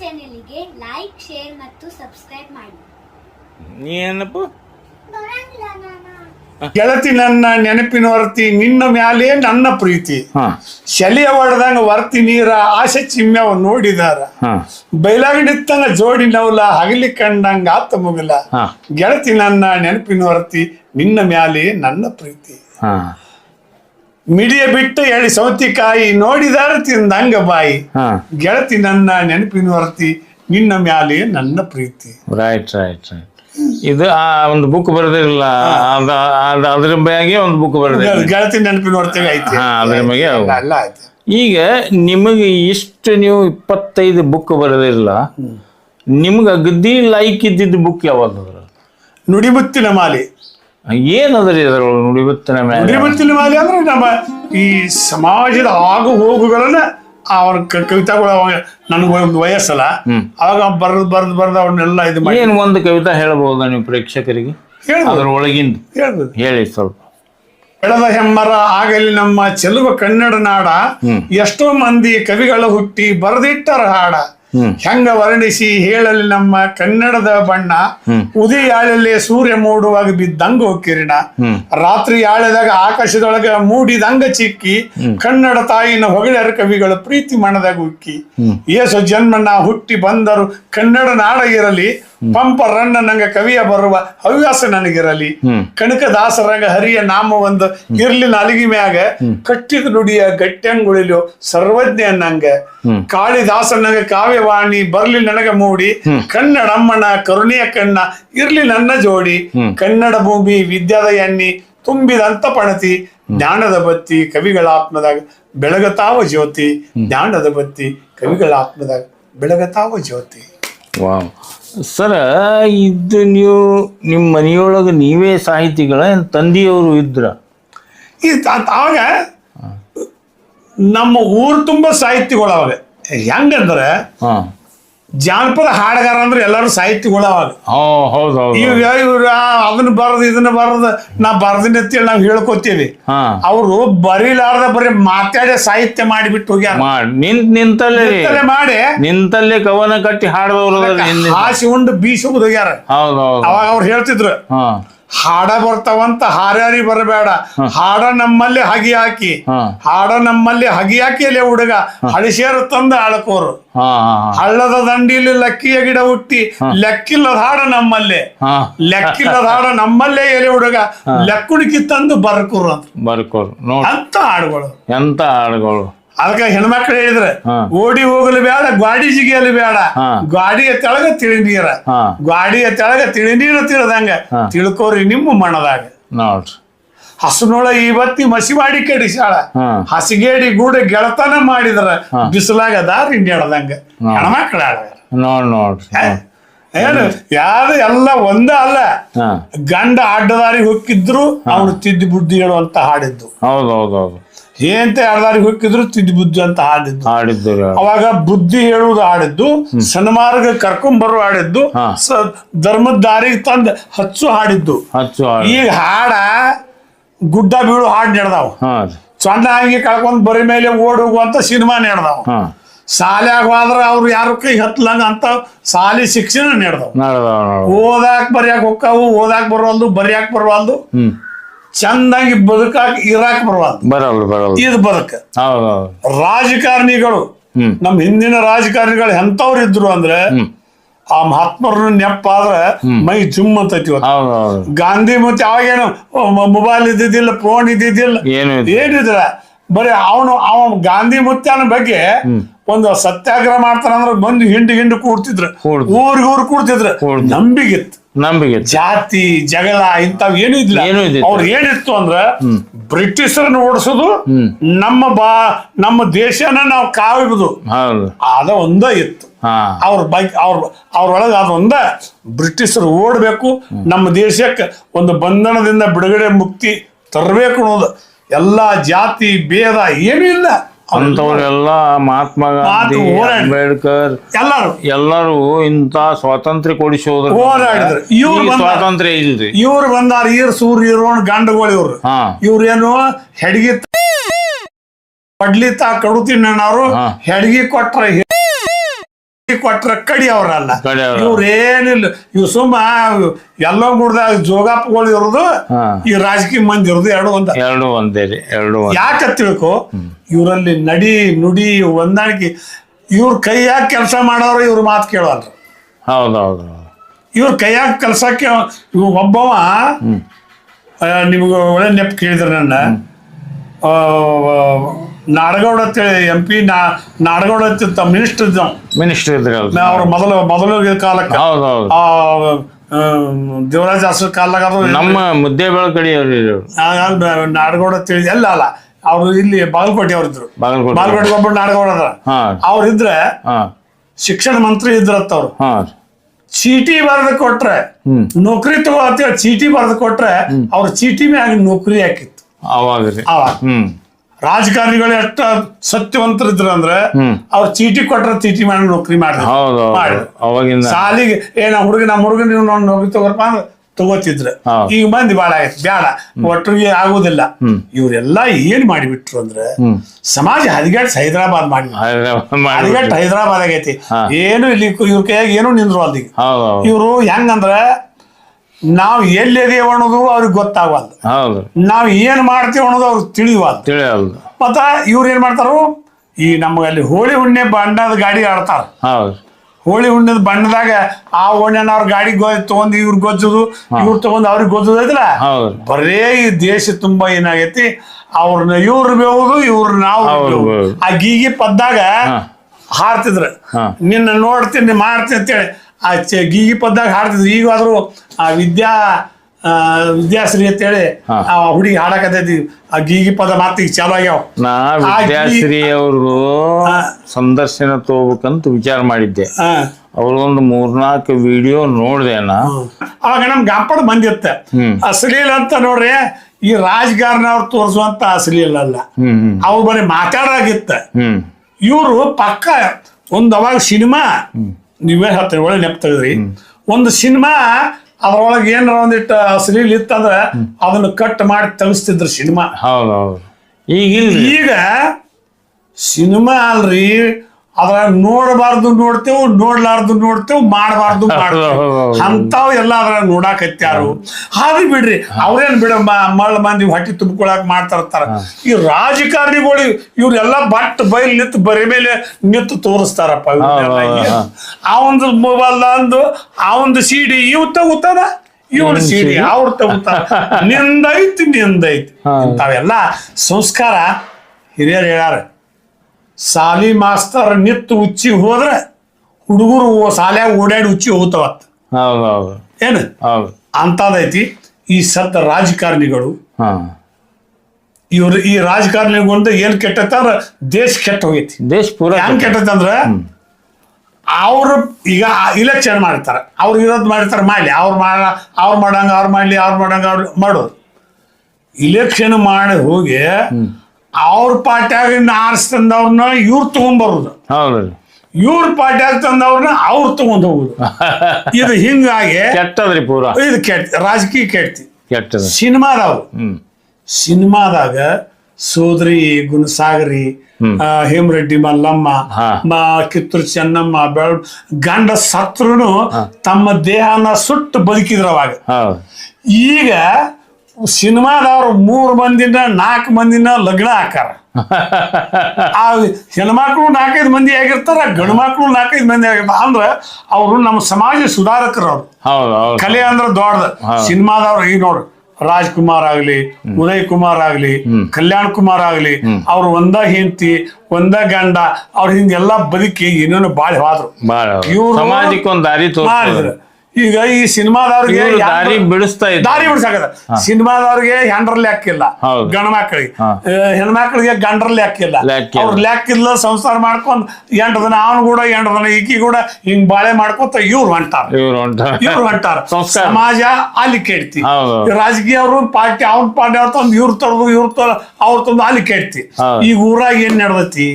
ಚಾನೆಲ್ಗೆ like share ಮತ್ತು subscribe ಮಾಡಿ. ಏನಪ್ಪ ಗೆಳತಿ ನನ್ನ ನೆನಪಿನ ವರ್ತಿ ನಿನ್ನ ಮ್ಯಾಲೆ ನನ್ನ ಪ್ರೀತಿ. ಶಲಿಯ ಹೊಡೆದಂಗ ವರ್ತಿ ನೀರ ಆಸೆ ಚಿಮ್ಮ್ಯಾವ ನೋಡಿದಾರ. ಹಾ. ಬೈಲಾಗ ಜೋಡಿ ನವಲ ಹಗಲಿ ಕಂಡಂಗ ಆತ ಮುಗಲ. ಗೆಳತಿ ನನ್ನ ನೆನಪಿನ ವರ್ತಿ ನಿನ್ನ ಮ್ಯಾಲೆ ನನ್ನ ಪ್ರೀತಿ. ಮಿಡಿಯ ಬಿಟ್ಟು ಎಳಿ ಸೌತಿಕಾಯಿ ನೋಡಿದಾರ ತಿಂದಂಗ ಬಾಯಿ. ಗೆಳತಿ ನನ್ನ ನೆನಪಿನ ವರ್ತಿ ನಿನ್ನ ಮ್ಯಾಲೆ ನನ್ನ ಪ್ರೀತಿ. ರೈಟ್ ರೈಟ್ ರೈಟ್ ಇದು ಆ ಒಂದು ಬುಕ್ ಬರೆದಿರಲ್ಲ ಅದ ಅದ- ಅದ್ರ ಬಗ್ಗೆ ಒಂದು ಬುಕ್ ಬರೆದಿಲ್ಲ ಗೆಳತಿ ನೆನಪಿನ ವರ್ತಿ ಐತಿ. ಅದ್ರ ಬಗ್ಗೆ ಅಲ್ಲ ಆಯ್ತು. ಈಗ ನಿಮಗೆ ಇಷ್ಟು ನೀವು ಇಪ್ಪತ್ತೈದು ಬುಕ್ ಬರೆದಿರಲ್ಲ ನಿಮ್ಗೆ ಅಗದಿ ಲೈಕ್ ಇದ್ದಿದ್ದು ಬುಕ್ ಯಾವಾಗ ನುಡಿಮುತ್ತಿನ ಮಾಲಿ. ಏನದ್ರಿ ನೋಡಿ ಇವತ್ತಿನ ಮೇಲೆ. ಅಂದ್ರೆ ನಮ್ಮ ಈ ಸಮಾಜದ ಆಗು ಹೋಗುಗಳನ್ನ ಅವನ ಕವಿತಾಗಳು ಅವಾಗ ನನಗೆ ಒಂದು ವಯಸ್ಸಲ್ಲ. ಅವಾಗ ಬರ್ದು ಬರ್ದು ಬರ್ದು ಅವನ್ನೆಲ್ಲ ಇದು ಮಾಡಿ. ಏನ್ ಒಂದು ಕವಿತಾ ಹೇಳ್ಬೋದಾ ನೀವು ಪ್ರೇಕ್ಷಕರಿಗೆ? ಹೇಳ್ಬೋದು. ಅದ್ರ ಒಳಗಿಂದ. ಹೇಳ್ಬೋದು. ಹೇಳಿ ಸ್ವಲ್ಪ. ಬೆಳೆದ ಹೆಮ್ಮರ ಆಗಲಿ ನಮ್ಮ ಚೆಲುವ ಕನ್ನಡ ನಾಡ. ಎಷ್ಟೋ ಮಂದಿ ಕವಿಗಳು ಹುಟ್ಟಿ ಬರೆದಿಟ್ಟರ ಹಾಡ. ಹೆಂಗ ವರ್ಣಿಸಿ ಹೇಳಲಿ ನಮ್ಮ ಕನ್ನಡದ ಬಣ್ಣ. ಉದಯಾಳಲ್ಲಿ ಸೂರ್ಯ ಮೂಡುವಾಗ ಬಿದ್ದಂಗ ಕಿರಣ ರಾತ್ರಿ ಆಳದಾಗ ಆಕಾಶದೊಳಗ ಮೂಡಿದಂಗ ಚಿಕ್ಕಿ ಕನ್ನಡ ತಾಯಿನ ಹೊಗಳರ ಕವಿಗಳು ಪ್ರೀತಿ ಮನದಾಗ ಉಕ್ಕಿ. ಏಸು ಜನ್ಮ ನಾ ಹುಟ್ಟಿ ಬಂದರು ಕನ್ನಡ ನಾಡ ಇರಲಿ ಪಂಪ ರನ್ನ ನಂಗ ಕವಿಯ ಬರುವ ಹವ್ಯಾಸ ನನಗಿರಲಿ. ಕಣಕ ದಾಸರಂಗ ಹರಿಯ ನಾಮ ಒಂದು ಇರ್ಲಿ ನಾಲಿಗೆ ಮ್ಯಾಗ. ಕಟ್ಟಿದ ನುಡಿಯ ಗಟ್ಟಂಗುಳಿಲು ಸರ್ವಜ್ಞ ಅನ್ನಂಗ ಕಾಳಿದಾಸನಂಗ ಕಾಳಿದಾಸನಗ ಕಾವ್ಯವಾಣಿ ಬರ್ಲಿ ನನಗ ಮೂಡಿ. ಕನ್ನಡಮ್ಮನ ಕರುಣೆಯ ಕಣ್ಣ ಇರ್ಲಿ ನನ್ನ ಜೋಡಿ. ಕನ್ನಡ ಭೂಮಿ ವಿದ್ಯಾದ ಎಣ್ಣಿ ತುಂಬಿದಂತ ಪಣತಿ. ಜ್ಞಾನದ ಬತ್ತಿ ಕವಿಗಳ ಆತ್ಮದಾಗ ಬೆಳಗತಾವ ಜ್ಯೋತಿ. ಜ್ಞಾನದ ಬತ್ತಿ ಕವಿಗಳ ಆತ್ಮದಾಗ ಬೆಳಗತಾವ ಜ್ಯೋತಿ. ವಾವ್. ಸರ ಇದು ನೀವು ನಿಮ್ಮ ಮನೆಯೊಳಗೆ ನೀವೇ ಸಾಹಿತಿಗಳ ಏನ್ ತಂದೆಯವರು ಇದ್ರ? ಅವಾಗ ನಮ್ಮ ಊರು ತುಂಬ ಸಾಹಿತ್ಯಗಳು ಅವಾಗ ಹೆಂಗಂದ್ರೆ ಹಾ. ಜಾನಪದ ಹಾಡುಗಾರ ಅಂದ್ರೆ ಎಲ್ಲರೂ ಸಾಹಿತ್ಯ ಅವಾಗ. ಹೌದು ಹೌದು ಈಗ ಇವ್ರ ಅದನ್ನ ಬರದ್ ಇದನ್ನ ಬರದ್ ನಾ ಬರ್ದಿನ ಅಂತೇಳಿ ನಾವು ಹೇಳ್ಕೊತೀವಿ. ಅವರು ಬರೀಲಾರ್ದ ಬರೀ ಮಾತಾಡಿ ಸಾಹಿತ್ಯ ಮಾಡಿಬಿಟ್ಟು ಹೋಗ್ಯಾರ. ನಿಂತ ನಿಂತ್ ನಿಂತಲ್ಲೇ. ಮಾಡಿ. ನಿಂತಲ್ಲೇ ಕವನ ಕಟ್ಟಿ ಹಾಡ್ದವ್ರು. ಹಾಸಿ ಉಂಡು ಬೀಸುವುದು ಹೋಗ್ಯಾರ. ಅವಾಗ ಅವ್ರು ಹೇಳ್ತಿದ್ರು ಹಾ. ಹಾಡ ಬರ್ತಾವಂತ ಹಾರ್ಯಾರಿ ಬರಬೇಡ. ಹಾಡ ನಮ್ಮಲ್ಲಿ ಹಗಿ ಹಾಕಿ. ಹಾಡ ನಮ್ಮಲ್ಲಿ ಹಗಿ ಹಾಕಿ ಎಲೆ ಹುಡುಗ. ಹಳಿಸೇರು ತಂದ ಆಳಕೋರು. ಹಳ್ಳದ ದಂಡಿಲಿ ಲಕ್ಕಿಯ ಗಿಡ ಹುಟ್ಟಿ. ಲೆಕ್ಕಿಲ್ಲದ ಹಾಡ ನಮ್ಮಲ್ಲೇ. ಲೆಕ್ಕಿಲ್ಲದ ಹಾಡ ನಮ್ಮಲ್ಲೇ ಎಲೆ ಹುಡುಗ. ಲೆಕ್ಕುಣಿಕಿ ತಂದು ಬರ್ಕೋರು ಅಂತ. ಬರ್ಕೋರು. ಅಂತ ಹಾಡುಗಳು. ಎಂತ ಹಾಡುಗಳು. ಅದಕ್ಕೆ ಹೆಣ್ಮಕ್ಳು ಹೇಳಿದ್ರೆ. ಓಡಿ ಹೋಗಲು ಬೇಡ ಗಾಡಿ ಜಿಗಿಯಲು ಬೇಡ. ಗ್ವಾಡಿಯ ಗಾಡಿಯ ತೆಳಗ ತಿಳಿ ನೀರ. ಗ್ವಾಡಿಯ ಗಾಡಿಯ ತೆಳಗ ತಿಳಿ ನೀರು ತಿಳಿದಂಗ. ತಿಳ್ಕೋರಿ ನಿಮ್ಮ ಮಣದಾಗ ನೋಡ್ರಿ. ಹಸನೊಳ ಇವತ್ತಿ ಮಸಿ ಮಾಡಿ ಕಡಿಸಾಳ ಹಸಿಗೇಡಿ ಗೂಡ ಗೆಳತನ ಮಾಡಿದ್ರ ಬಿಸಿಲಾಗ ದಾರಿ ನೆಡದಂಗ. ಹೆಣ್ಮಕ್ಳ ನೋಡ್ ನೋಡ್ರಿ. ನೋಡ್. ಏನು? ಯಾರು ಎಲ್ಲ ಒಂದ ಅಲ್ಲ. ಗಂಡ ಅಡ್ಡದಾರಿ ಹೊಕ್ಕಿದ್ರು ಅವನು ತಿದ್ದು ಬುದ್ಧಿ ಹೇಳುವಂತ ಹಾಡಿದ್ದು. ಹೌದು. ಹೌದು ಎರಡಾರಿಗೆ ಹೋಗಿದ್ರು ತಿದ್ದು ಬುದ್ಧಿ ಅಂತ ಹಾಡಿದ್ದು. ಹಾಡಿದ್ದು ಅವಾಗ ಬುದ್ಧಿ ಹೇಳುವುದು ಹಾಡಿದ್ದು ಸನ್ಮಾರ್ಗ ಕರ್ಕೊಂಡ್ ಬರೋ ಹಾಡಿದ್ದು ಧರ್ಮದ ದಾರಿಗೆ ತಂದ ಹಚ್ಚು ಹಾಡಿದ್ದು. ಹಚ್ಚು ಈಗ ಹಾಡ ಗುಡ್ಡ ಬೀಳು ಹಾಡು ನಡೆದಾವ. ಹಂಗೆ ಕಳ್ಕೊಂಡ್ ಬರಿ ಮೇಲೆ ಓಡ್ ಹೋಗುವಂತ ಸಿನಿಮಾ ನಡೆದಾವ. ಶಾಲ್ಯಾಗ ಹೋದ್ರ ಅವ್ರು ಯಾರು ಕೈ ಹತ್ಲಂಗ ಅಂತ ಶಾಲಿ ಶಿಕ್ಷಣ ನಡೆದವು. ಓದಾಕ್ ಬರಿಯಾಕ ಹೋಗ್ತಾವು ಓದಾಕ್ ಬರವಲ್ದು ಬರ್ಯಾಕ್ ಬರವಲ್ದು. ಚಂದಾಗಿ ಬದುಕಾಕ್ ಇರಾಕ್ ಬರಲ್ಲ ಬರಲ್ಲ ಇದು ಬದುಕ. ರಾಜಕಾರಣಿಗಳು ನಮ್ ಹಿಂದಿನ ರಾಜಕಾರಣಿಗಳು ಎಂತವ್ರು ಇದ್ರು ಅಂದ್ರೆ ಆ ಮಹಾತ್ಮರನ್ನ ನೆಪ್ಪಾದ್ರೆ ಮೈ ಜುಮ್ ಅಂತೈತಿ ಹೌದು ಗಾಂಧಿ ಮತ್ತೆ ಅವಾಗೇನು ಮೊಬೈಲ್ ಇದ್ದಿದ್ದಿಲ್ಲ ಫೋನ್ ಇದ್ದಿದ್ದಿಲ್ಲ. ಏನು ಇದು? ಏನಿದ್ರ ಬರೀ ಅವನು ಅವ ಗಾಂಧಿ ಮುತ್ಯಾನ ಬಗ್ಗೆ ಒಂದು ಸತ್ಯಾಗ್ರಹ ಮಾಡ್ತಾರಂದ್ರ ಬಂದು ಹಿಂಡು ಹಿಂಡು ಕೂಡ್ತಿದ್ರು. ಊರು ಕೂಡ್ತಿದ್ರು. ನಂಬಿಗಿತ್ತು ನಂಬಿಗೆ ಜಾತಿ ಜಗಳ ಇಂಥವ್ ಏನೂ ಇದ್ದಿಲ್ಲ. ಅವ್ರು ಏನಿತ್ತು ಅಂದ್ರೆ ಬ್ರಿಟಿಷರನ್ನ ಓಡಿಸೋದು ನಮ್ಮ ಬಾ ನಮ್ಮ ದೇಶನ ನಾವು ಕಾವಿಡುದು ಅದ ಒಂದ ಇತ್ತು. ಅವ್ರ ಬೈಕ್ ಅವ್ರ ಅವ್ರೊಳಗೆ ಅದೊಂದ ಬ್ರಿಟಿಷರು ಓಡಬೇಕು. ನಮ್ಮ ದೇಶಕ್ಕೆ ಒಂದು ಬಂಧನದಿಂದ ಬಿಡುಗಡೆ ಮುಕ್ತಿ ತರಬೇಕು ಅನ್ನೋದು. ಎಲ್ಲಾ ಜಾತಿ ಭೇದ ಏನೂ ಇಲ್ಲ. ಅಂತವ್ರೆಲ್ಲ ಮಹಾತ್ಮ ಗಾಂಧಿ. ಅಂಬೇಡ್ಕರ್ ಎಲ್ಲರೂ. ಎಲ್ಲರೂ ಇಂತ ಸ್ವಾತಂತ್ರ್ಯ ಕೊಡಿಸೋದ್ರ ಹೋರಾಡಿದ್ರು. ಇವ್ರು ಸ್ವಾತಂತ್ರ್ಯ ಇಲ್ರಿ. ಇವ್ರು ಬಂದಾರ ಇವ್ರ ಸೂರ್ ಇರೋಣ ಗಂಡಗಳು ಇವ್ರು. ಇವ್ರೇನು ಹೆಡ್ಗಿ ಪಡ್ಲಿ ತಾ ಕಡುತೀನಿ ಅವರು ಹೆಡ್ಗಿ ಕೊಟ್ರ ಕೊಟ್ರ ಕಡಿ ಅವ್ರಲ್ಲ. ಅವ್ರ. ಇವ್ರ ಏನಿಲ್ಲ ಇವ್ ಸುಮ್ಮ ಎಲ್ಲೋ ಗುಡ್ದಾಗ ಜೋಗಾಪಗಳು ಇರೋದು ಈ ರಾಜಕೀಯ ಮಂದಿ ಇರೋದು ಎರಡು ಒಂದ. ಎರಡು ಒಂದೇ ರೀ ಎರಡು ಒಂದೇ. ಯಾಕ ತಿಳ್ಕೊ? ಇವರಲ್ಲಿ ನಡಿ ನುಡಿ ಹೊಂದಾಣಿಕೆ. ಇವ್ರ ಕೈಯಾಗ ಕೆಲಸ ಮಾಡೋರು ಇವ್ರ ಮಾತು ಕೇಳೋಲ್ಲ ಹೌದು ಹೌದು ಇವ್ರ ಕೈಯಾಗ ಕೆಲಸಕ್ಕೆ ಇವ್ ಒಬ್ಬವ ನಿಮ್ಗೆ ಒಳ್ಳೆ ನೆಪ್ ಕೇಳಿದ್ರೆ ನನ್ನ. ಆ, ನಾಡಗೌಡ ಅಂತೇಳಿ ಎಂ ಪಿ ನಾಡಗೌಡ ಅಂತ ಮಿನಿಸ್ಟರ್ ಇದ್ದ ಮಿನಿಸ್ಟರ್ ಇದ್ರಲ್ಲ ಅವ್ರ ಮೊದಲು ಮೊದಲು ಕಾಲಕ್ಕೆ. ಹೌದು ಹೌದು ಆ ಆ, ದೇವರಾಜ ನಮ್ಮ ಮುದ್ದೆ ಬೆಳಕಡಿ ಅವ್ರು ನಾಡಗೌಡ ಅಂತೇಳಿ ಎಲ್ಲ ಅಲ್ಲ. ಅವ್ರು ಇಲ್ಲಿ ಬಾಗಲಕೋಟೆ ಅವ್ರು ಇದ್ರು. ಬಾಗಲಕೋಟೆ. ಬಾಗಲಕೋಟೆ ಒಬ್ಬರು ನಾಡಗೌಡ ಅದ ಹಾ. ಅವ್ರು ಇದ್ರೆ ಹಾ. ಶಿಕ್ಷಣ ಮಂತ್ರಿ ಇದ್ರತ್ತ ಅವ್ರು. ಹಾ. ಚೀಟಿ ಬರೆದು ಕೊಟ್ರೆ ಹ್ಮ್. ನೌಕರಿ ತಗೋ ಅಂತೇಳಿ ಚೀಟಿ ಬರೆದು ಕೊಟ್ರೆ ಅವ್ರ ಚೀಟಿ ಮ್ಯಾಗ ನೌಕರಿ ಹಾಕಿತ್ತು. ಅವಾಗ ರೀ. ಅವಾಗ. ಹ್ಮ್. ರಾಜಕಾರಣಿಗಳು ಎಷ್ಟ ಸತ್ಯವಂತರಿದ್ರು ಅಂದ್ರೆ. ಅವ್ರ ಚೀಟಿ ಕೊಟ್ರ ಚೀಟಿ ಮಾಡಿ ನೌಕರಿ ಮಾಡಿ. ಮಾಡಿದ್ರು. ಸಾಲಿಗೆ ಏ ನಮ್ಮ ಹುಡುಗ ನಮ್ಮ ಹುಡುಗ ನೀವು ನೋಡಿ ನೌಕರಿ ತಗೋರಪ್ಪ ಅಂದ್ರೆ ತಗೋತಿದ್ರು. ಈಗ ಮಂದಿ ಬಾಳ ಆಗೈತೆ ಬೇಡ ಒಟ್ಟಿಗೆ ಆಗುದಿಲ್ಲ. ಇವರೆಲ್ಲ ಏನ್ ಮಾಡಿಬಿಟ್ರು ಅಂದ್ರೆ ಸಮಾಜ ಹದಿಗೆಟ್ ಹೈದರಾಬಾದ್ ಮಾಡಿ. ಹದಿಗೆಟ್ ಹೈದರಾಬಾದ್ ಆಗೈತಿ. ಏನು ಇಲ್ಲಿ ಇವ್ರ ಕೈಯಾಗ ಏನು ನಿಂದ್ರು ಅಲ್ಲಿಗೆ ಇವರು ಹೆಂಗಂದ್ರ ನಾವ್ ಎಲ್ಲಿ ಅದೇವ ಅನ್ನೋದು ಅವ್ರಿಗೆ ಗೊತ್ತಾಗವಲ್ದು. ಹೌದು. ನಾವ್ ಏನ್ ಮಾಡ್ತೀವಿ ಅನ್ನೋದು ಅವ್ರಿಗೆ ತಿಳಿಯಲ್ದು. ಮತ್ತ ಇವ್ರು ಏನ್ ಮಾಡ್ತಾರು? ಈ ನಮಗಲ್ಲಿ ಅಲ್ಲಿ ಹೋಳಿ ಹುಣ್ಣೆ ಬಣ್ಣದ ಗಾಡಿ ಆಡ್ತಾರ. ಹೌದು. ಹೋಳಿ ಹುಣ್ಣದ ಬಣ್ಣದಾಗ ಆ ಓಣ್ಯನ ಅವ್ರ ಗಾಡಿ ಗೊ ತಗೊಂಡ್ ಇವ್ರು ಗೊಜ್ಜುದು ಇವ್ರು ತಗೊಂಡ್ ಅವ್ರಿಗೆ ಗೊಜ್ಜುದು ಐತಲ್ಲ? ಹೌದು. ಬರೇ ಈ ದೇಶ ತುಂಬಾ ಏನಾಗೈತಿ ಅವ್ರನ್ನ ಇವ್ರು ಬೇವುದು ಇವ್ರ ನಾವು ಅವ್ರು. ಆ ಗೀಗಿ ಪದ್ದಾಗ ಹಾರ್ತಿದ್ರ. ನಿನ್ನ ನೋಡ್ತೀನಿ ಮಾಡ್ತೀನಿ ಅಂತೇಳಿ. ಆ ಚ- ಗೀಗಿ ಪದ್ದಾಗ ಹಾಡ್ತಿದ್ರು ಈಗಾದ್ರೂ ಆ ವಿದ್ಯಾ ಆ, ವಿದ್ಯಾಶ್ರೀ ಅಂತೇಳಿ. ಆ ಹುಡುಗಿ ಹಾಡಕತ್ತೈತಿ. ಆ ಗೀಗಿ ಪದ ಮಾತು ಈಗ ಚಾಲು ಆಗ್ಯಾವ. ನಾ ಆ ವಿದ್ಯಾಶ್ರೀ ಅವರು ಸಂದರ್ಶನ ತಗೋಬೇಕಂತ ವಿಚಾರ ಮಾಡಿದ್ದೆ. ಹಾ. ಅವ್ರದೊಂದು ಮೂರ್ನಾಲ್ಕು ವಿಡಿಯೋ ನೋಡಿದೆ ನಾ. ಅವಾಗ ನಮ್ ಗಾಂಪಡ ಬಂದಿತ್ತ. ಹ್ಮ್. ಅಶ್ಲೀಲ ಅಂತ ನೋಡ್ರಿ ಈ ರಾಜಕಾರಣ ಅವ್ರು ತೋರಿಸುವಂತ ಅಶ್ಲೀಲ ಅಲ್ಲ. ಹ್ಮ್ ಹ್ಮ್. ಅವ್ರು ಬರೀ ಮಾತಾಡಾಗಿತ್ತ. ಹ್ಮ್. ಇವರು ಪಕ್ಕ ಒಂದ್ ಅವಾಗ ಸಿನಿಮಾ ನೀವೇ ಹೇಳ್ತೀರಿ? ಒಳ್ಳೆ ನೆಪ್ ತೆಗೆದ್ರಿ ಒಂದು ಸಿನಿಮಾ ಅದ್ರೊಳಗೆ ಏನಾರ ಒಂದಿಟ್ಟು ಸಲೀಲ್ ಇತ್ತಂದ್ರೆ ಅದನ್ನು ಕಟ್ ಮಾಡಿ ತೆಗಿಸ್ತಿದ್ರು ಸಿನಿಮಾ. ಹೌದು ಈಗ ಈಗ ಸಿನಿಮಾ ಅಲ್ರಿ. ಅದ್ರ ನೋಡಬಾರ್ದು ನೋಡ್ತೇವು ನೋಡ್ಲಾರ್ದು ನೋಡ್ತೇವು ಮಾಡಬಾರ್ದು ಮಾಡ್ತೇವ್. ಅಂತಾವ್ ಎಲ್ಲ ಅದ್ರ ನೋಡಾಕತ್ಯಾರು. ಹಾಗೆ ಬಿಡ್ರಿ ಅವ್ರೇನ್ ಬಿಡ ಮಳ್ಳ ಮಂದಿ ಹೊಟ್ಟಿ ತುಂಬಿಕೊಳಕ್ ಮಾಡ್ತಾರ ಈ ರಾಜಕಾರಣಿಗಳು ಇವ್ರೆಲ್ಲ ಬಟ್ ಬೈಲ್ ನಿಂತು ಬರಿ ಮೇಲೆ ನಿಂತು ತೋರಿಸ್ತಾರಪ್ಪ ಅವನ್? ಅವಂದು ಮೊಬೈಲ್ ಅಂದು ಅವಂದು ಸಿಡಿ ಇವ್ ತಗೋತಾನ ಇವನ್ ಸಿಡಿ ಅವ್ರು ತಗೋತಾರ ನಿಂದೈತಿ ನಿಂದೈತಿ ಇಂಥವೆಲ್ಲ ಸಂಸ್ಕಾರ ಹಿರಿಯರು ಹೇಳ್ಯಾರ. ಸಾಲಿ ಮಾಸ್ತರ್ ನಿತ್ತು ಉಚ್ಚಿ ಹೋದ್ರೆ ಹುಡುಗರು ಸಾಲ್ಯಾಗ ಓಡಾಡಿ ಉಚ್ಚಿ ಹೋಗ್ತಾವ ಹೌದು ಹೌದು. ಏನು? ಹೌದು. ಅಂತದೈತಿ ಈ ಸತ್ತ ರಾಜಕಾರಣಿಗಳು. ಹಾ. ಇವ್ರು ಈ ರಾಜಕಾರಣಿಗಳಿಂದ ಏನ್ ಕೆಟ್ಟತ್ತ ಅಂದ್ರ ದೇಶ ಕೆಟ್ಟ ಹೋಗೈತಿ. ದೇಶ ಪೂರ ಹೆಂಗ್ ಕೆಟ್ಟೈತೆ ಅಂದ್ರ ಅವ್ರು ಈಗ ಇಲೆಕ್ಷನ್ ಮಾಡ್ತಾರೆ. ಅವ್ರು ಇರೋದು ಮಾಡಿರ್ತಾರೆ ಮಾಡಲಿ. ಅವ್ರು ಮಾಡ ಅವ್ರು ಮಾಡಂಗ ಅವ್ರು ಮಾಡ್ಲಿ ಅವ್ರು ಮಾಡಂಗ ಅವ್ರು ಮಾಡೋದು ಇಲೆಕ್ಷನ್ ಮಾಡಿ ಹೋಗಿ ಅವ್ರ ಪಾಟ್ಯಾಗ ಆರ್ಸ್ ತಂದವ್ರನ್ನ ಇವ್ರು ತಗೊಂಡ್ಬರುದು ಹೌದು. ಇವ್ರ ಪಾಟ್ಯಾಗ ತಂದವ್ರನ್ನ ಅವ್ರು ತಗೊಂಡ್ ಹೋಗುದು. ಇದು ಹಿಂಗಾಗಿ ಕೆಟ್ಟದ್ರಿ ಪೂರ. ಇದು ಕೆಟ್ಟ ರಾಜಕೀಯ ಕೆಟ್ಟಿ ಕೆಟ್ಟದ ಸಿನಿಮಾದವ್ರು. ಸಿನಿಮಾದಾಗ ಸೋದರಿ ಗುಣಸಾಗರಿ ಹೇಮರೆಡ್ಡಿ ಮಲ್ಲಮ್ಮ ಕಿತ್ತೂರು ಚೆನ್ನಮ್ಮ ಬೆಳ ಗಂಡ ಸತ್ರುನು ತಮ್ಮ ದೇಹನ ಸುಟ್ಟು ಬದುಕಿದ್ರು ಅವಾಗ. ಹೌದು. ಈಗ ಸಿನಿಮಾದವ್ರು ಮೂರ್ ಮಂದಿನ ನಾಲ್ಕು ಮಂದಿನ ಲಗ್ನ ಹಾಕಾರ ಆ ಹೆಣ್ಮಕ್ಳು ನಾಲ್ಕೈದು ಮಂದಿ ಆಗಿರ್ತಾರ ಗಂಡು ಮಕ್ಳು ನಾಲ್ಕೈದು ಮಂದಿ ಆಗಿರ್ತಾರ. ಅಂದ್ರ ಅವರು ನಮ್ಮ ಸಮಾಜ ಸುಧಾರಕರು ಅವ್ರು. ಕಲೆ ಅಂದ್ರ ದೊಡ್ಡದ. ಸಿನಿಮಾದವ್ರು ಈಗ ನೋಡ್ರಿ ರಾಜ್ಕುಮಾರ್ ಆಗ್ಲಿ ಉದಯ್ ಕುಮಾರ್ ಆಗ್ಲಿ ಕಲ್ಯಾಣ್ ಕುಮಾರ್ ಆಗ್ಲಿ ಅವ್ರು ಒಂದ ಹೆಂಡತಿ ಒಂದ ಗಂಡ ಅವ್ರ ಹಿಂದೆಲ್ಲಾ ಬದುಕಿ ಏನೇನು ಬಾಳಿ ಹೋದ್ರು ಇವ್ರು ಸಮಾಜಕ್ಕೆ ಒಂದು ದಾರಿ ತೋರಿಸಿದ್ರು ಮಾಡಿದ್ರು. ಈಗ ಈ ಸಿನಿಮಾದವ್ರಿಗೆ ಇವ್ರು ದಾರಿ ಬಿಡಿಸ್ತಾ ದಾರಿ ಬಿಡ್ಸಾಕದ ಸಿನಿಮಾದವ್ರಿಗೆ ಹೆಂಡ್ರ ಲೆಕ್ಕಿಲ್ಲ ಹೌದು. ಗಂಡ ಮಕ್ಕಳಿಗೆ. ಹೆಣ್ಮಕ್ಳಿಗೆ ಗಂಡ್ರ ಲೆಕ್ಕಿಲ್ಲ ಲೆಕ್ಕಿಲ್ಲ. ಅವ್ರ ಲೆಕ್ಕಿಲ್ಲ ಸಂಸಾರ ಮಾಡ್ಕೊಂಡ್ ಎಂಟು ದಿನ ಅವನು ಕೂಡ ಎಂಟು ದಿನ ಈಕಿ ಕೂಡ ಹಿಂಗ್ ಬಾಳೆ ಮಾಡ್ಕೊತ ಇವ್ರು ಹೊಂಟಾರ. ಇವ್ರು ಹೊಂಟಾರ. ಇವ್ರು ಹೊಂಟಾರ. ಸಂಸ್ಕಾರ. ಸಮಾಜ ಅಲ್ಲಿ ಕೆಡ್ತಿ. ಹೌದು. ರಾಜಕೀಯ ಅವರು ಪಾರ್ಟಿ ಅವ್ನ ಪಾರ್ಟಿ ಅವ್ರ ತಂದು ಇವ್ರು ತರದು ಇವ್ರು ತರ ಅವ್ರ ತಂದು ಅಲ್ಲಿ ಕೆಡ್ತಿ. ಹೌದು. ಈಗ ಊರಾಗ ಏನ್ ನಡ್ದತಿ?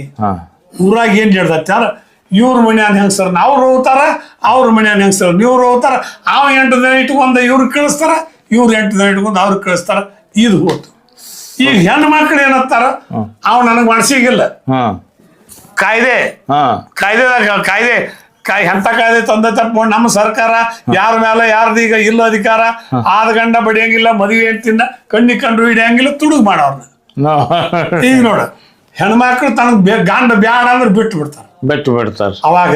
ಊರಾಗ ಏನ್ ನಡ್ದತಿ? ಅಂದ್ರ ಇವ್ರ ಮನ್ಯಾನ ಹೆಂಗಸರ್ ಅವ್ರು ಹೋಗ್ತಾರ ಅವ್ರ ಮನ್ಯಾನ ಹೆಂಗಸರ್ ಇವ್ರು ಹೋಗ್ತಾರ ಅವ ಎಂಟು ದಿನ ಇಟ್ಕೊಂಡ ಇವ್ರು ಕಳಿಸ್ತಾರ ಇವ್ರು ಎಂಟು ದಿನ ಇಟ್ಕೊಂಡ್ ಅವ್ರು ಕಳಿಸ್ತಾರ. ಇದು ಹೋತು. ಈಗ ಹೆಣ್ಣು ಮಕ್ಳು ಏನತ್ತಾರ ಅವ್ ನನಗ್ ಮನಸ್ಸಿಗಿಲ್ಲ ಕಾಯ್ದೆ. ಕಾಯ್ದೆದಾಗ ಕಾಯ್ದೆ ಕಾಯ್ ಎಂತ ಕಾಯ್ದೆ ತಂದೆ ತಪ್ಪು ನಮ್ಮ ಸರ್ಕಾರ ಯಾರ ಮೇಲೆ ಯಾರ್ದು ಈಗ ಇಲ್ಲ ಅಧಿಕಾರ ಆದ ಗಂಡ ಬಡಿಯಂಗಿಲ್ಲ ಮದುವೆ ಹೆಂಡ್ತಿನ ಕಣ್ಣಿ ಕಂಡು ಹಿಡಿಯಂಗಿಲ್ಲ ತುಡುಗ್ ಮಾಡೋರ್ನ ಈಗ ನೋಡ ಹೆಣ್ಮಕ್ಳು ತನಗ್ ಗಂಡ ಬ್ಯಾಡ ಅಂದ್ರೆ ಬಿಟ್ಟು ಬಿಡ್ತಾರ ಬಿಟ್ಟು ಬಿಡ್ತಾರೆ. ಅವಾಗ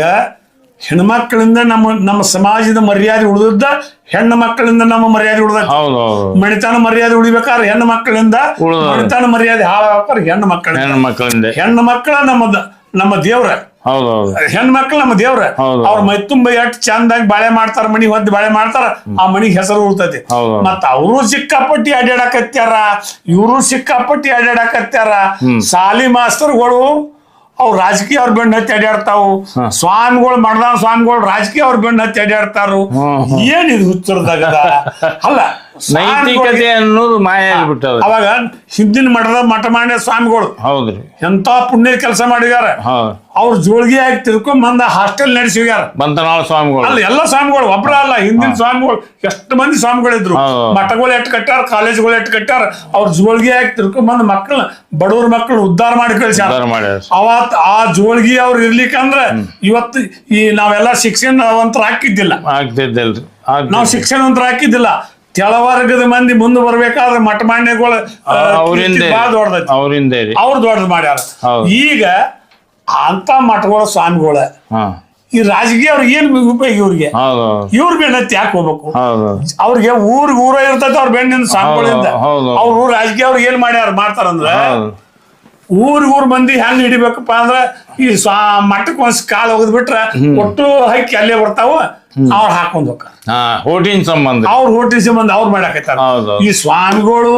ಹೆಣ್ಮಕ್ಳಿಂದ ನಮ್ಮ ನಮ್ಮ ಸಮಾಜದ ಮರ್ಯಾದೆ ಉಳಿದದ್ದ ಹೆಣ್ಣು ಮಕ್ಕಳಿಂದ ನಮ್ಮ ಮರ್ಯಾದೆ ಉಳಿದ ಹೌದು ಹೌದು. ಮಣಿತನ ಮರ್ಯಾದೆ ಉಳಿಬೇಕಾದ್ರೆ ಹೆಣ್ಣು ಮಕ್ಕಳಿಂದ ಉಳ್ದದ. ಮಣಿತನ ಮರ್ಯಾದೆ ಹಾಳಾಗ್ತಾರೆ ಹೆಣ್ಣು ಮಕ್ಕಳ ಹೆಣ್ಣು ಮಕ್ಕಳಿಂದ. ಹೆಣ್ಣು ಮಕ್ಕಳ ನಮ್ಮ ದ- ನಮ್ಮ ದೇವ್ರ. ಹೌದು ಹೌದು. ಹೆಣ್ಣು ಮಕ್ಕಳು ನಮ್ಮ ದೇವ್ರ. ಹೌದು. ಅವ್ರ ಮೈ ತುಂಬ ಎಷ್ಟ್ ಚಂದಾಗಿ ಬಾಳೆ ಮಾಡ್ತಾರ ಮಣಿ ಹೊದ್ದು ಬಾಳೆ ಮಾಡ್ತಾರ ಆ ಮನಿಗ್ ಹೆಸರು ಉಳ್ತೈತಿ ಹೌದು. ಮತ್ತ ಅವರು ಸಿಕ್ಕಾಪಟ್ಟಿ ಅಡ್ಯಾಡಕತ್ಯಾರ ಇವರು ಸಿಕ್ಕಾಪಟ್ಟಿ ಅಡ್ಯಾಡಕತ್ಯಾರ ಸಾಲಿ ಮಾಸ್ತರ್ಗಳು ಅವ್ರು ರಾಜಕೀಯ ಅವ್ರ ಬೆಣ್ಣ ಹತ್ತಿ ಅಡ್ಯಾಡ್ತಾವು. ಸ್ವಾಮಿಗಳು ಮಡ್ದಾನ ಸ್ವಾಮಿಗಳು ರಾಜಕೀಯ ಅವ್ರ ಬೆಣ್ಣ ಹತ್ತಿ ಅಡ್ಯಾಡ್ತಾರು. ಏನಿದು ಏನ್ ಇದು ಹುಚ್ಚರದಾಗದ? ಅಲ್ಲ ನೈತಿಕತೆ ಅನ್ನೋದು ಮಾಯ ಆಗ್ಬಿಟ್ಟ ಅವಾಗ ಹಿಂದಿನ ಮಠದ ಮಠ ಮಾಡಿದ ಸ್ವಾಮಿಗಳು ಹೌದ್ರಿ. ಎಂತ ಪುಣ್ಯದ ಕೆಲಸ ಮಾಡಿದಾರ. ಅವ್ರ ಜೋಳಿಗೆ ಆಗಿ ತಿಳ್ಕೊಂಡ್ ಬಂದ ಹಾಸ್ಟೆಲ್ ನಡೆಸಿ ಹೋಗ್ಯಾರ. ಬಂತನಾಳ ಸ್ವಾಮಿಗಳು. ಅಲ್ಲ ಎಲ್ಲ ಸ್ವಾಮಿಗಳು ಒಬ್ಬರ ಅಲ್ಲ ಹಿಂದಿನ ಸ್ವಾಮಿಗಳು ಎಷ್ಟು ಮಂದಿ ಸ್ವಾಮಿಗಳಿದ್ರು. ಮಠಗಳು ಎಟ್ಟು ಕಟ್ಟಾರ ಕಾಲೇಜ್ಗಳು ಎಟ್ಟು ಕಟ್ಟಾರ ಅವ್ರ ಜೋಳಿಗೆ ಆಗಿ ತಿಳ್ಕೊಂಡ್ ಬಂದ ಮಕ್ಕಳ ಬಡವ್ರ ಮಕ್ಕಳು ಉದ್ಧಾರ ಮಾಡಿ ಕಳಿಸ್ಯಾರ. ಅವತ್ ಆ ಜೋಳ್ಗಿ ಅವ್ರು ಇರ್ಲಿಕ್ಕಂದ್ರ ಇವತ್ತು ಈ ನಾವೆಲ್ಲ ಶಿಕ್ಷಣವಂತರ ಹಾಕಿದ್ದಿಲ್ಲ. ನಾವು ಶಿಕ್ಷಣವಂತರ ಹಾಕಿದ್ದಿಲ್ಲ. ಕೆಳವರ್ಗದ ಮಂದಿ ಮುಂದೆ ಬರ್ಬೇಕಾದ್ರೆ ಮಠ ಮಾನ್ಯಗಳು ಅವರಿಂದ ಬಾಳ ದೊಡ್ಡದೈತಿ ಅವರಿಂದ ರೀ. ಅವ್ರು ದೊಡ್ಡದು ಮಾಡ್ಯಾರ. ಈಗ ಅಂತ ಮಠಗಳ ಸ್ವಾಮಿಗಳ. ಈ ರಾಜಕೀಯ ಅವ್ರಿಗೆ ಏನ್ ಉಪಯೋಗ ಇವ್ರಿಗೆ? ಇವ್ರ ಬೆನ್ನತ್ತಿ ಯಾಕೆ ಹೋಗ್ಬೇಕು ಅವ್ರಿಗೆ ಊರಿಗೆ ಊರ ಇರ್ತೈತೆ ಅವ್ರ ಬೆಣ್ಣಿನ ಸ್ವಾಮಿಗಳಿಂದ. ಅವ್ರು ರಾಜಕೀಯ ಅವ್ರಿಗೆ ಏನ್ ಮಾಡ್ಯಾರ ಮಾಡ್ತಾರಂದ್ರ ಊರಿಗೂರ್ ಊರ್ ಊರ್ ಮಂದಿ ಹೆಂಗ್ ಹಿಡಿಬೇಕಪ್ಪ ಅಂದ್ರ ಈ ಸ್ವಾ ಮಠಕ್ ಒಂದ್ ಕಾಲ್ ಹೋಗದ್ ಬಿಟ್ರ ಒಟ್ಟು ಹಕ್ಕಿ ಅಲ್ಲೇ ಬರ್ತಾವ ಅವ್ರ ಹಾಕೊಂಡ್ ಹೋಗ್ತಾರ. ಹೋಟಿನ್ ಸಂಬಂಧ. ಅವ್ರ ಹೋಟಿನ ಸಂಬಂಧ ಅವ್ರು ಮಾಡಾಕತ್ತಾರ. ಈ ಸ್ವಾಮಿಗಳು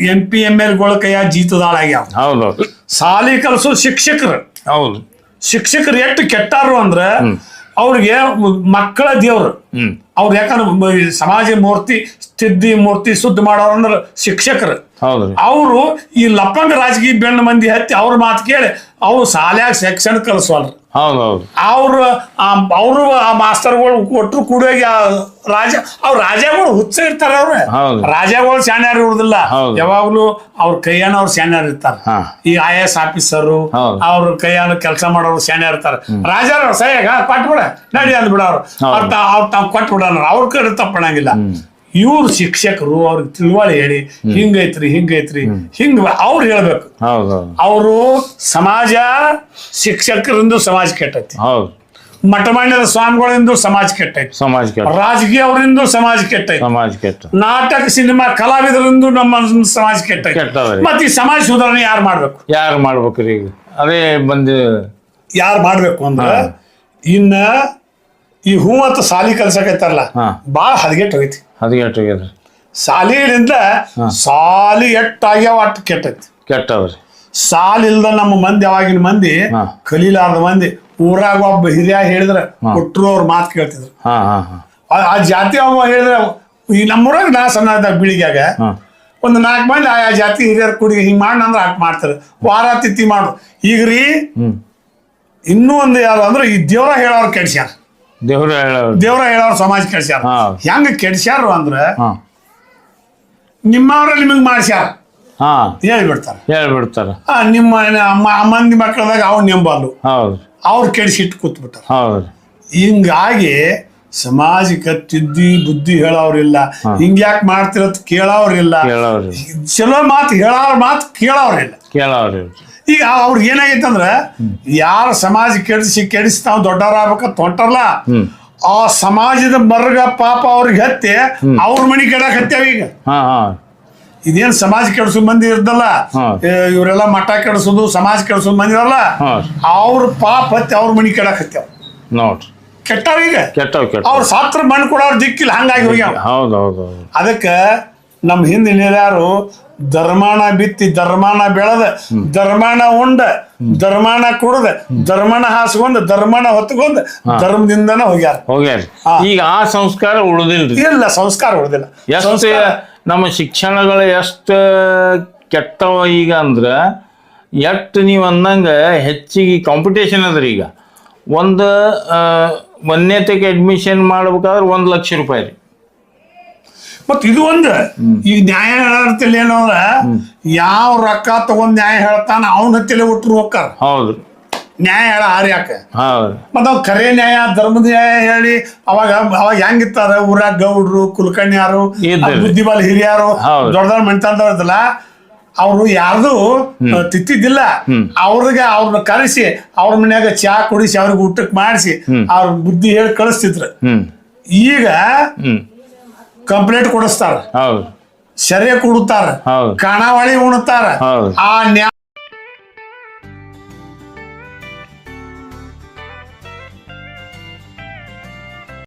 ಎಂ ಪಿ ಎಂ ಎಲ್ಗಳ ಕೈಯ ಜೀತದಾಳಾಗ್ಯಾವ ಹೌದು. ಸಾಲಿ ಕಲಸು ಶಿಕ್ಷಕರು. ಹೌದು. ಶಿಕ್ಷಕರು ಎಷ್ಟು ಕೆಟ್ಟಾರು ಅಂದ್ರೆ ಅವ್ರಿಗೆ ಮಕ್ಕಳ ದೇವ್ರು. ಅವ್ರ ಯಾಕಂದ್ರೆ ಸಮಾಜ ಮೂರ್ತಿ ತಿದ್ದಿ ಮೂರ್ತಿ ಶುದ್ಧ ಮಾಡೋರು ಅಂದ್ರೆ ಶಿಕ್ಷಕರು. ಅವರು ಈ ಲಪ್ಪಂಗ ರಾಜಕೀಯ ಬೆಣ್ಣ ಮಂದಿ ಹತ್ತಿ ಅವ್ರ ಮಾತು ಕೇಳಿ ಅವ್ರು ಶಾಲ್ಯಾಗ ಶಿಕ್ಷಣ ಕಲಿಸೋಲ್ರು. ಅವ್ರ ಅವ್ರು ಆ ಮಾಸ್ತರ್ಗಳು ಕೊಟ್ಟರು ಕೂಡ ರಾಜ ಅವ್ರ ರಾಜಗಳು ಹುಚ್ಚ ಇರ್ತಾರೆ ಅವ್ರೆ. ರಾಜಗಳು ಶಾನ್ಯಾರು ಇರುವುದಿಲ್ಲ. ಹೌದು. ಯಾವಾಗ್ಲೂ ಅವ್ರ ಕೈಯಾನ ಅವ್ರ ಶಾನ್ಯಾರು ಇರ್ತಾರೆ. ಈ ಐ ಎಸ್ ಆಫೀಸರು ಅವ್ರ ಕೈಯಾನ ಕೆಲಸ ಮಾಡೋರು ಶಾನ್ಯಾರು ಇರ್ತಾರೆ. ರಾಜಾರ ಸಹ್ಯಾಗ ಕೊಟ್ಬಿಡ. ನಡಿ ಅಂದ್ಬಿಡ ಅವ್ರು ಅವ್ರ ತಾವ್ ಕೊಟ್ಬಿಡೋಣ ಅವ್ರ ಕಡೆ ತಪ್ಪಣಂಗಿಲ್ಲ. ಇವ್ರು ಶಿಕ್ಷಕರು ಅವ್ರಿಗೆ ತಿಳುವಳಿ ಹೇಳಿ ಹಿಂಗೈತ್ರಿ ಹಿಂಗೈತ್ರಿ. ಹಿಂಗ್ ಅವ್ರು ಹೇಳ್ಬೇಕು. ಅವರು ಸಮಾಜ ಶಿಕ್ಷಕರಿಂದ ಸಮಾಜ ಕೆಟ್ಟೈತಿ. ಹೌದು. ಮಠಮಾನ್ಯದ ಸ್ವಾಮಿಗಳಿಂದ ಸಮಾಜ ಕೆಟ್ಟೈತಿ. ಸಮಾಜ ರಾಜಕೀಯ ಅವರಿಂದ ಸಮಾಜ ಕೆಟ್ಟೈತಿ. ಸಮಾಜ ಕೆಟ್ಟ. ನಾಟಕ ಸಿನಿಮಾ ಕಲಾವಿದರಿಂದ ನಮ್ಮ ಸಮಾಜ ಕೆಟ್ಟೈತಿ. ಮತ್ತ ಈ ಸಮಾಜ ಸುಧಾರಣೆ ಯಾರು ಮಾಡ್ಬೇಕು? ಯಾರು ಮಾಡ್ಬೇಕ್ರಿ ಈಗ? ಅದೇ ಬಂದು ಯಾರು ಮಾಡ್ಬೇಕು ಅಂದ್ರೆ ಇನ್ನ ಈ ಹೂವತ್ತು ಸಾಲಿ ಕಲ್ಸಕೈತಾರಲ್ಲ ಹಾ. ಬಾಳ ಹದಗೆಟ್ ಹೋಗೈತಿ. ಹದಗೆಟ್ ಸಾಲಿ ಸಾಲಿಲಿಂದ ಸಾಲಿ ಎಟ್ಟಾಗ್ಯಾವ ಅಟ್ ಕೆಟ್ಟೈತಿ. ಕೆಟ್ಟವ್ರಿ. ಸಾಲ್ ಇಲ್ದ ನಮ್ಮ ಮಂದಿ ಅವಾಗಿನ ಮಂದಿ ಕಲೀಲಾರದ ಮಂದಿ ಊರಾಗ ಒಬ್ಬ ಹಿರಿಯ ಹೇಳಿದ್ರ ಕೊಟ್ಟರು ಅವ್ರ ಮಾತು ಕೇಳ್ತಿದ್ರು. ಆ- ಜಾತಿ ಅವ ಹೇಳಿದ್ರೆ ಈ ನಮ್ಮೂರಾಗ ನಾ ಸಣ್ಣ ಬೀಳಿಗ್ಯಾಗ ಒಂದು ನಾಲ್ಕು ಮಂದಿ ಆ ಜಾತಿ ಹಿರಿಯರ ಕುಡಿಗೆ ಹಿಂಗ್ ಮಾಡಿ ಅಂದ್ರೆ ಹಾಕಿ ಮಾಡ್ತಾರೆ. ವಾರ ತಿತ್ತಿ ಮಾಡು. ಈಗ ರೀ ಇನ್ನೂ ಒಂದು ಯಾರು ಅಂದ್ರೆ ಈ ದೇವ್ರ ಹೇಳೋರು ಕೆಡ್ಸ್ಯಾರ. ದೇವ್ರ ಹೇಳವ್ರಿ ದೇವ್ರ ಹೇಳೋರು ಸಮಾಜ ಕೆಡ್ಸ್ಯಾರ. ಹಾ. ಹೆಂಗ ಕೆಡ್ಸ್ಯಾರು ಅಂದ್ರ ಹಾ. ನಿಮ್ಮವ್ರ ನಿಮಗ್ ಮಾಡ್ಸ್ಯಾರ. ಹಾ. ಹೇಳ್ಬಿಡ್ತಾರ. ಹೇಳ್ಬಿಡ್ತಾರ. ಆ, ನಿಮ್ಮ ಮ- ಮಂದಿ ಮಕ್ಕಳದಾಗ ಅವ್ರು ನಿಂಬಲ್ಲು. ಹೌದು. ಅವ್ರು ಕೆಡಿಸಿಟ್ಟು ಕೂತ್ಬಿಟ್ಟಾರ. ಹೌದು. ಹಿಂಗಾಗಿ ಸಮಾಜಕ್ಕೆ ತಿದ್ದಿ ಬುದ್ಧಿ ಹೇಳೋರಿಲ್ಲ. ಹಿಂಗ್ಯಾಕ್ ಮಾಡ್ತಿರತ್ ಕೇಳೋರಿಲ್ಲ. ಚಲೋ ಮಾತು ಹೇಳೋರ್ ಮಾತು ಕೇಳೋರಿಲ್ಲ. ಕೇಳವ್ರಿ ಈಗ ಅವ್ರಿಗೆ ಏನಾಗೈತೆ ಅಂದ್ರೆ ಯಾರ ಸಮಾಜ ಕೆಡಿಸಿ ಕೆಡಿಸಿ ತಾವು ದೊಡ್ಡವರಾಗ್ಬೇಕಂತ ಹೊಂಟಾರಲ್ಲ ಹ್ಮ್. ಆ ಸಮಾಜದ ಮರ್ಗ ಪಾಪ ಅವ್ರಿಗೆ ಹತ್ತಿ ಅವ್ರ ಮನೆ ಕೆಡಕ್ ಹತ್ಯಾವ ಈಗ. ಹಾ ಹಾ. ಇದೇನ್ ಸಮಾಜ ಕೆಡಿಸೋ ಮಂದಿ ಇರ್ದಲ್ಲ ಇವರೆಲ್ಲ ಮಠ ಕೆಡಿಸೋದು ಸಮಾಜ ಕೆಡಿಸೋದು ಮಂದಿ ಇರಲ್ಲ ಅವ್ರ ಪಾಪ ಹತ್ತಿ ಅವ್ರ ಮನಿ ಕೆಡಕ್ ಹತ್ಯಾವ. ನೋಡ್ರಿ ಕೆಟ್ಟವ ಈಗ. ಕೆಟ್ಟವ್ ಕೆಟ್ಟ ಅವ್ರ ಸಾತ್ರ ಮಣ್ಣು ಕೊಡೋರ್ ದಿಕ್ಕಿಲ್ಲ ಹಂಗಾಗಿ ಹೋಗ್ಯಾವ. ಹೌದು ಹೌದು. ಅದಕ್ಕೆ ನಮ್ಮ ಹಿಂದಿನ ಹಿರಿಯರು ಧರ್ಮಾನ ಬಿತ್ತಿ ಧರ್ಮಾನ ಬೆಳೆದ ಧರ್ಮಾನ ಉಂಡ ಧರ್ಮಾನ ಕುಡ್ದ ಧರ್ಮನ ಹಾಸ್ಕೊಂಡ್ ಧರ್ಮನ ಹೊತ್ಕೊಂಡ್ ಧರ್ಮದಿಂದನ ಹೋಗ್ಯಾರ. ಹೋಗ್ಯಾರ ಈಗ ಆ ಸಂಸ್ಕಾರ ಉಳಿದಿಲ್ರಿ. ಇಲ್ಲ ಸಂಸ್ಕಾರ ಉಳಿದಿಲ್ಲ. ಎಷ್ಟು ಸಂಸ್ಕಾರ ನಮ್ಮ ಶಿಕ್ಷಣಗಳು ಎಷ್ಟು ಕೆಟ್ಟವ ಈಗ ಅಂದ್ರೆ ಎಷ್ಟು ನೀವು ಅಂದಂಗ ಹೆಚ್ಚಿಗೆ ಕಾಂಪಿಟೇಷನ್ ಅದ್ರಿ ಈಗ. ಒಂದು ಒಂದನೇತಕ್ಕೆ ಅಡ್ಮಿಷನ್ ಮಾಡ್ಬೇಕಾದ್ರೆ ಒಂದು ಲಕ್ಷ ರೂಪಾಯಿ ರೀ. ಮತ್ ಇದು ಒಂದು. ಈ ನ್ಯಾಯ ಹೇಳತ್ತಿಲ್ಲ ಏನು ಅಂದ್ರ ಯಾವ ರೊಕ್ಕ ತಗೊಂಡ್ ನ್ಯಾಯ ಹೇಳ್ತಾನ ಅವನ ಹತ್ತಿಲೆ ಹುಟ್ಟರು ಹೋಗ್ತಾರ ಹೌದು. ನ್ಯಾಯ ಹೇಳ ಆರ್ಯಾಕ ಯಾಕ? ಮತ್ತ ಅವ್ ಕರೆ ನ್ಯಾಯ ಧರ್ಮದ ನ್ಯಾಯ ಹೇಳಿ ಅವಾಗ ಅವಾಗ ಹೆಂಗಿತ್ತಾರ ಊರಾಗ ಗೌಡ್ರು ಕುಲಕರ್ಣಿಯಾರು. ಬುದ್ಧಿಬಾಲ್ ಹಿರಿಯರು. ದೊಡ್ಡ ದೊಡ್ಡ ಮಣ್ತಂದವ್ರದಲ್ಲ ಅವರು ಯಾರ್ದು ತಿತ್ತಿದ್ದಿಲ್ಲ. ಅವ್ರಿಗೆ ಅವ್ರನ್ನ ಕರೆಸಿ ಅವ್ರ ಮನ್ಯಾಗ ಚಾ ಕುಡಿಸಿ ಅವ್ರಿಗೆ ಊಟಕ್ಕೆ ಮಾಡಿಸಿ ಅವ್ರ ಬುದ್ಧಿ ಹೇಳಿ ಕಳಿಸ್ತಿದ್ರು. ಈಗ ಕಂಪ್ಲೇಂಟ್ ಕೊಡಿಸ್ತಾರ ಹೌದು ಸೆರೆ ಕೊಡುತ್ತಾರ ಹೌದು. ಕಣಾವಳಿ ಉಣ್ತಾರ ಹೌದು. ಆ ನ್ಯಾಯ